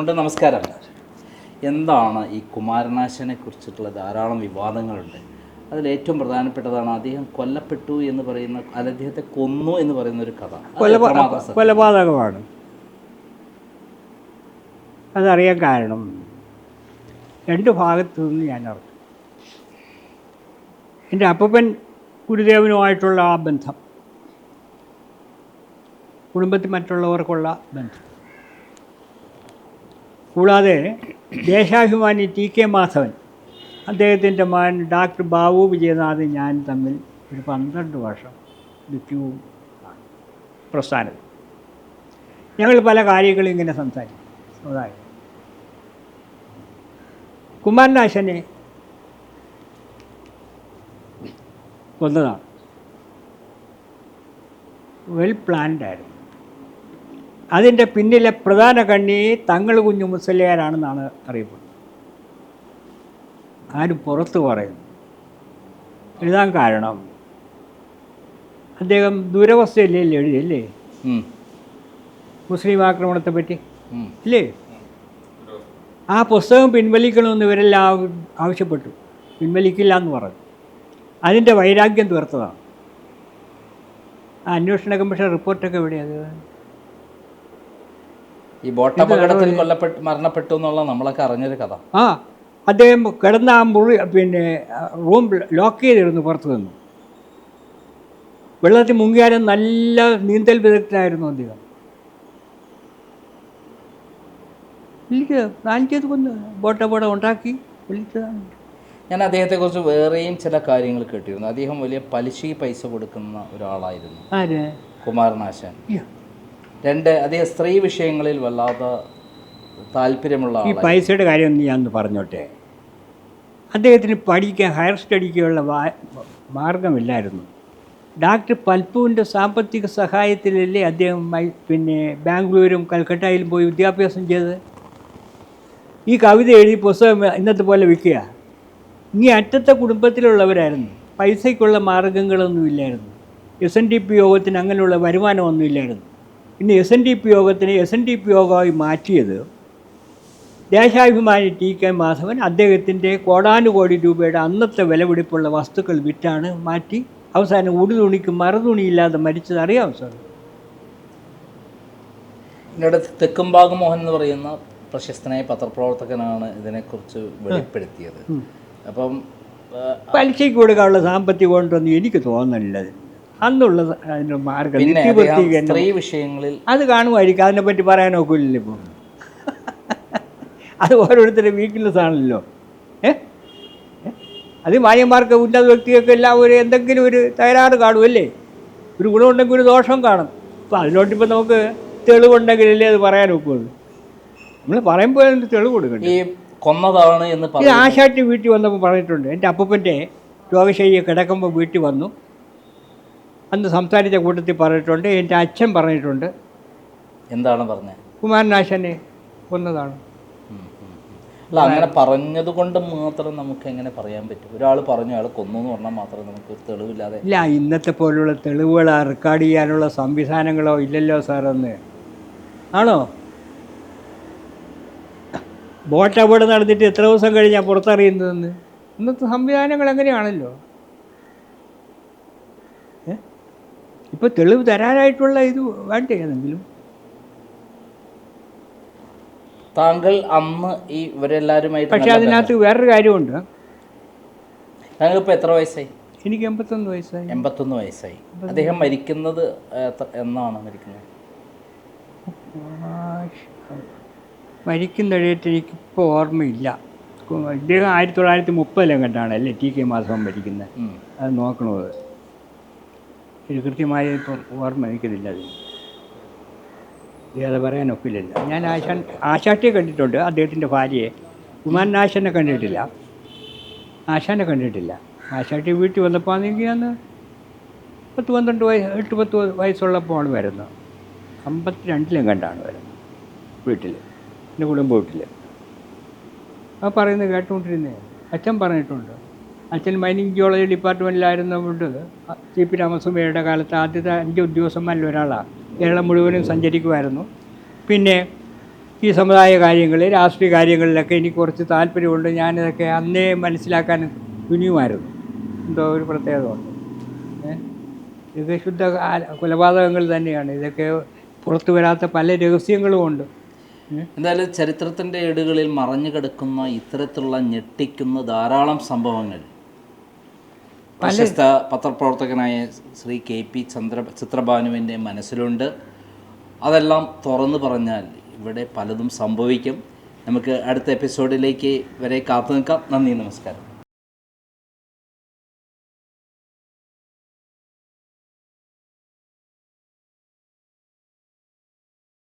നമ്മുടെ നമസ്കാരം. എന്താണ് ഈ കുമാരനാശനെ കുറിച്ചിട്ടുള്ള ധാരാളം വിവാദങ്ങളുണ്ട്. അതിൽ ഏറ്റവും പ്രധാനപ്പെട്ടതാണ് അദ്ദേഹം കൊല്ലപ്പെട്ടു എന്ന് പറയുന്ന അല്ല അദ്ദേഹത്തെ കൊന്നു എന്ന് പറയുന്ന ഒരു കഥ? കൊലപാതകമാണ്. അതറിയാൻ കാരണം രണ്ട് ഭാഗത്തു നിന്ന് ഞാൻ അറിഞ്ഞു. എന്റെ അപ്പപ്പൻ ഗുരുദേവനുമായിട്ടുള്ള ആ ബന്ധം കുടുംബത്തിൽ മറ്റുള്ളവർക്കുള്ള ബന്ധം. കൂടാതെ ദേശാഭിമാനി ടി കെ മാധവൻ അദ്ദേഹത്തിന്റെ മകൻ ഡോക്ടർ ബാബു വിജയനാഥ് ഞാൻ തമ്മിൽ ഒരു പന്ത്രണ്ട് വർഷം നിത്യവും പ്രസ്ഥാനത്തിൽ ഞങ്ങൾ പല കാര്യങ്ങളും ഇങ്ങനെ സംസാരിക്കും. അതായത് കുമാരനാശനെ കൊന്നതാണ്. വെൽ പ്ലാൻഡ് ആയിരുന്നു. അതിന്റെ പിന്നിലെ പ്രധാന കണ്ണി തങ്ങൾ കുഞ്ഞു മുസലിയാരാണെന്നാണ് അറിയപ്പെടുന്നത്. ആരും പുറത്ത് പറയുന്നു. എഴുതാൻ കാരണം? അദ്ദേഹം ദുരവസ്ഥയില്ലല്ലേ എഴുതിയല്ലേ? മുസ്ലിം ആക്രമണത്തെ പറ്റി. ഇല്ലേ? ആ പുസ്തകം പിൻവലിക്കണമെന്ന് ഇവരെല്ലാം ആവശ്യപ്പെട്ടു. പിൻവലിക്കില്ല എന്ന് പറഞ്ഞു. അതിന്റെ വൈരാഗ്യം തീർത്തതാണ്. ആ അന്വേഷണ കമ്മീഷൻ റിപ്പോർട്ടൊക്കെ എവിടെയത് ഈ ബോട്ടപകടത്തിൽ കൊല്ലപ്പെട്ട് മരണപ്പെട്ടു എന്നുള്ള നമ്മളൊക്കെ അറിഞ്ഞൊരു കഥ. ആ അദ്ദേഹം കിടന്ന ആ മുറി പിന്നെ റൂം ലോക്ക് ചെയ്തിരുന്നു പുറത്തു നിന്ന്. വെള്ളത്തിൽ മുങ്ങിയാലും നല്ല നീന്തൽ വിദഗ്ധനായിരുന്നു അദ്ദേഹം. വിളിക്കുക പ്ലാൻ ചെയ്ത് കൊന്ന് ബോട്ടപകടം ഉണ്ടാക്കി വിളിച്ചതാണ് ഞാൻ അദ്ദേഹത്തെക്കുറിച്ച് വേറെയും ചില കാര്യങ്ങൾ കേട്ടിരുന്നു. അദ്ദേഹം വലിയ പലിശയ്ക്ക് പൈസ കൊടുക്കുന്ന ഒരാളായിരുന്നു. ആര്? കുമാരനാശാൻ. രണ്ട് അദ്ദേഹം സ്ത്രീ വിഷയങ്ങളിൽ വല്ലാതെ താല്പര്യമുള്ള ഈ പൈസയുടെ കാര്യം ഞാൻ പറഞ്ഞോട്ടെ? അദ്ദേഹത്തിന് പഠിക്കാൻ ഹയർ സ്റ്റഡിക്കുള്ള മാർഗമില്ലായിരുന്നു. ഡോക്ടർ പൽപ്പുവിന്റെ സാമ്പത്തിക സഹായത്തിലല്ലേ അദ്ദേഹം പിന്നെ ബാംഗ്ലൂരും കൽക്കട്ടയിലും പോയി വിദ്യാഭ്യാസം ചെയ്തത്? ഈ കവിത എഴുതി പുസ്തകം ഇന്നത്തെ പോലെ വിൽക്കുക ഇനി അറ്റത്തെ കുടുംബത്തിലുള്ളവരായിരുന്നു. പൈസയ്ക്കുള്ള മാർഗങ്ങളൊന്നും ഇല്ലായിരുന്നു എസ് എൻ ഡി പി യോഗത്തിന് അങ്ങനെയുള്ള വരുമാനമൊന്നും പിന്നെ എസ് എൻ ഡി പി യോഗത്തിനെ എസ് എൻ ഡി പി യോഗമായി മാറ്റിയത് ദേശാഭിമാനി ടി കെ മാധവൻ. അദ്ദേഹത്തിന്റെ കോടാനുകോടി രൂപയുടെ അന്നത്തെ വിലപിടിപ്പുള്ള വസ്തുക്കൾ വിറ്റാണ് മാറ്റി. അവസാനം ഉടുതുണിക്ക് മറുതുണിയില്ലാതെ മരിച്ചത് അറിയാം സാർ? എന്നോട് തെക്കുംഭാഗ മോഹൻ എന്ന് പറയുന്ന പ്രശസ്തനായ പത്രപ്രവർത്തകനാണ് ഇതിനെക്കുറിച്ച് വെളിപ്പെടുത്തിയത്. അപ്പം പലിശയ്ക്ക് കൊടുക്കാനുള്ള സാമ്പത്തികം കൊണ്ടൊന്നും എനിക്ക് തോന്നുന്നില്ല. അതിന്. അന്നുള്ള സ- അതിന്റെ മാർഗം സ്ത്രീ വിഷയങ്ങളിൽ അത് കാണുമായിരിക്കും. അതിനെപ്പറ്റി പറയാൻ ഒക്കില്ല ഇപ്പോൾ അത് ഓരോരുത്തരുടെ വീക്ക്നെസ് ആണല്ലോ. ഏ? അത് മാന്യന്മാർക്ക് ഉന്നത വ്യക്തികൾക്ക് എല്ലാം ഒരു എന്തെങ്കിലും ഒരു തകരാറ് കാണുമല്ലേ? ഒരു ഗുണമുണ്ടെങ്കിൽ ഒരു ദോഷം കാണും. അപ്പോൾ അതിനോട്ടിപ്പോൾ നമുക്ക് തെളിവുണ്ടെങ്കിലല്ലേ അത് പറയാൻ ഒക്കുള്ളൂ. നമ്മൾ പറയുമ്പോൾ അതിന് തെളിവ് കൊടുക്കണ്ടേ ഈ കൊന്നതാണ് എന്ന് ഇത് ആശാട്ടി വീട്ടിൽ വന്നപ്പോൾ പറഞ്ഞിട്ടുണ്ട്. എന്റെ അപ്പൂപ്പന്റെ രോഗശൈലിയെ കിടക്കുമ്പോൾ വീട്ടിൽ വന്നു. അന്ന് സംസാരിച്ച കൂട്ടത്തിൽ പറഞ്ഞിട്ടുണ്ട് എന്റെ അച്ഛൻ പറഞ്ഞിട്ടുണ്ട്. എന്താണ് പറഞ്ഞത് കുമാരനാശനെ കൊന്നതാണ്. അല്ല അങ്ങനെ പറഞ്ഞത് കൊണ്ട് മാത്രം നമുക്ക് എങ്ങനെ പറയാൻ പറ്റും? ഒരാൾ പറഞ്ഞു അയാൾ കൊന്നു എന്ന് പറഞ്ഞാൽ മാത്രം നമുക്ക് തെളിവില്ലാതെ ഇല്ല ഇന്നത്തെ പോലുള്ള തെളിവുകൾ റെക്കോർഡ് ചെയ്യാനുള്ള സംവിധാനങ്ങളോ ഇല്ലല്ലോ സാറെന്ന് ആണോ? ബോട്ട് അപകടം നടന്നിട്ട് എത്ര ദിവസം കഴിഞ്ഞാൽ പുറത്തറിയുന്നതെന്ന് ഇന്നത്തെ സംവിധാനങ്ങൾ എങ്ങനെയാണല്ലോ ഏ ഇപ്പോൾ തെളിവ് തരാനായിട്ടുള്ള ഇത് വേണ്ടേ ഏതെങ്കിലും. താങ്കൾ അന്ന് ഈ ഇവരെല്ലാവരുമായി പക്ഷെ അതിനകത്ത് വേറൊരു കാര്യമുണ്ട്. താങ്കൾ ഇപ്പോൾ എത്ര വയസ്സായി? എനിക്ക് എൺപത്തൊന്ന് വയസ്സായി. എൺപത്തൊന്ന് വയസ്സായി. അദ്ദേഹം മരിക്കുന്നത് എന്നാണ് മരിക്കുന്നത്? മരിക്കുന്ന ഡേറ്റ് എനിക്കിപ്പോൾ ഓർമ്മയില്ല. ഇദ്ദേഹം ആയിരത്തി തൊള്ളായിരത്തി മുപ്പതിലെങ്ങാണ്ടാണ് അല്ലേ ടി കെ മാധവൻ മരിക്കുന്നത്? അത് നോക്കണത് ഇത് കൃത്യമായ ഇപ്പോൾ ഓർമ്മ എനിക്കില്ല അത് ഇതേത് പറയാൻ ഞാൻ ആശാൻ ആശാട്ടിയെ കണ്ടിട്ടുണ്ട്. അദ്ദേഹത്തിന്റെ ഭാര്യയെ. കുമാരനാശനെ കണ്ടിട്ടില്ല. ആശാനെ കണ്ടിട്ടില്ല. ആശാട്ടി വീട്ടിൽ വന്നപ്പോൾ ആണെങ്കിൽ അന്ന് പത്ത് പന്ത്രണ്ട് വയസ്സ് എട്ട് പത്ത് വയസ്സുള്ളപ്പോൾ ആണ് വരുന്നത്. അമ്പത്തി രണ്ടിലും കണ്ടാണ് വരുന്നത്. വീട്ടിൽ. എന്റെ കുടുംബ വീട്ടിൽ. ആ പറയുന്നത് കേട്ടുകൊണ്ടിരുന്നേ. അച്ഛൻ പറഞ്ഞിട്ടുണ്ട്. അച്ഛൻ മൈനിങ് ജിയോളജി ഡിപ്പാർട്ട്മെന്റിലായിരുന്നതുകൊണ്ട് സി പി രാമസ്വാമിയുടെ കാലത്ത് ആദ്യത്തെ അഞ്ച് ഉദ്യോഗസ്ഥന്മാരിൽ ഒരാളാണ്. കേരളം മുഴുവനും സഞ്ചരിക്കുമായിരുന്നു. പിന്നെ ഈ സമുദായ കാര്യങ്ങൾ രാഷ്ട്രീയ കാര്യങ്ങളിലൊക്കെ എനിക്ക് കുറച്ച് താല്പര്യമുണ്ട്. ഞാനിതൊക്കെ അന്നേ മനസ്സിലാക്കാൻ തുനിയുമായിരുന്നു. എന്തോ ഒരു പ്രത്യേകത ഇത് ശുദ്ധ കൊലപാതകങ്ങൾ തന്നെയാണ്. ഇതൊക്കെ പുറത്തു വരാത്ത പല രഹസ്യങ്ങളും ഉണ്ട്. എന്തായാലും ചരിത്രത്തിന്റെ ഏടുകളിൽ മറഞ്ഞു കിടക്കുന്ന ഇത്തരത്തിലുള്ള ഞെട്ടിക്കുന്ന ധാരാളം സംഭവങ്ങൾ. പ്രശസ്ത പത്രപ്രവർത്തകനായ ശ്രീ കെ പി ചന്ദ്ര ചിത്രഭാനുവിന്റെ മനസ്സിലുണ്ട്. അതെല്ലാം തുറന്നു പറഞ്ഞാൽ ഇവിടെ പലതും സംഭവിക്കും. നമുക്ക് അടുത്ത എപ്പിസോഡിലേക്ക് വരെ കാത്തു നിൽക്കാം. നന്ദി നമസ്കാരം.